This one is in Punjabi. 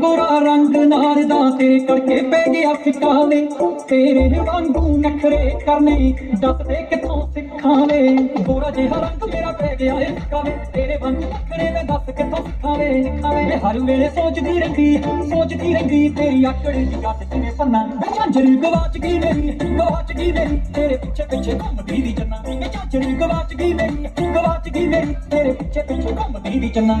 ਰੰਗ ਨਾਲ ਦਾ ਤੇ ਕੜਕੇ ਪੈ ਗਿਆ ਫਿੱਕਾ ਵੇ ਤੇਰੇ ਵਾਂਗੂ ਨਖਰੇ ਕਰਨੇ ਦੱਸ ਦੇ ਸਿੱਖਾਂ ਵੇ ਗੋਰਾ ਜਿਹਾ ਰੰਗ ਮੇਰਾ ਪੈ ਗਿਆ ਏ ਫਿੱਕਾ ਵੇ ਤੇਰੇ ਵਾਂਗੂ ਨਖਰੇ ਮੈਂ ਦੱਸ ਕਿੱਥੋਂ ਸਿੱਖਾਂ ਵੇ ਮੈਂ ਹਰ ਵੇਲੇ ਸੋਚਦੀ ਰਹਿੰਦੀ ਸੋਚਦੀ ਰਹਿੰਦੀ, ਤੇਰੀ ਆਕੜ ਦੀ ਗੱਟ ਕਿਵੇਂ ਪੰਨਾ ਮੈਂ ਝਾਂਜਰੀ ਗਵਾਚ ਗਈ ਮੇਰੀ ਗਵਾਚ ਗਈ ਮੇਰੀ। ਤੇਰੇ ਪਿੱਛੇ ਪਿੱਛੇ ਘੁੰਮਦੀ ਦੀ ਜੰਨਾ। ਮੈਂ ਝਾਂਜਰੀ ਗਵਾਚ ਗਈ ਮੇਰੀ ਗਵਾਚ ਗਈ ਮੇਰੀ। ਤੇਰੇ ਪਿੱਛੇ ਪਿੱਛੇ ਘੁੰਮਦੀ ਦੀ ਜੰਨਾ।